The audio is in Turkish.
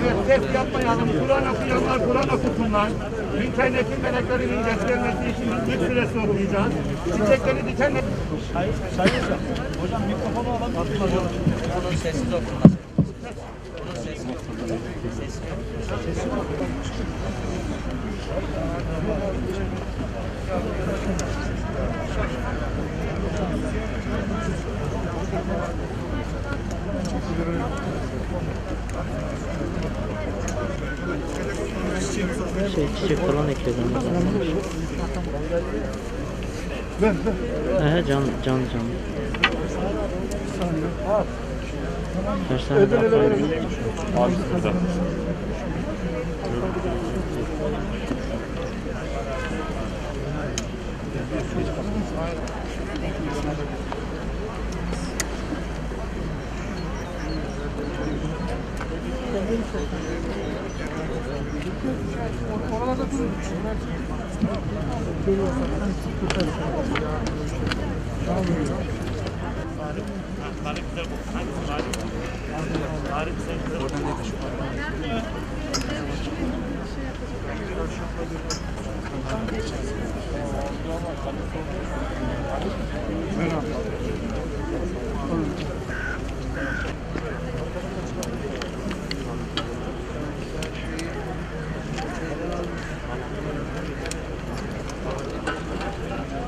Evet, test yapmayalım. Kur'an okuyanlar Kur'an okusunlar. İnternetin meleklerinin getirilmesi için bir süre sormayacağız. Çiçekleri dikenler... Bunun sessiz okunması. Bunun sessiz okunması. Sessiz şey çiçek falan ekledim. Ver ver. Ee, can, can, can. Kaç tane daha koydum? Abi burada. Thank you. Oralarda durun. Oradan ne taşı? Merhaba.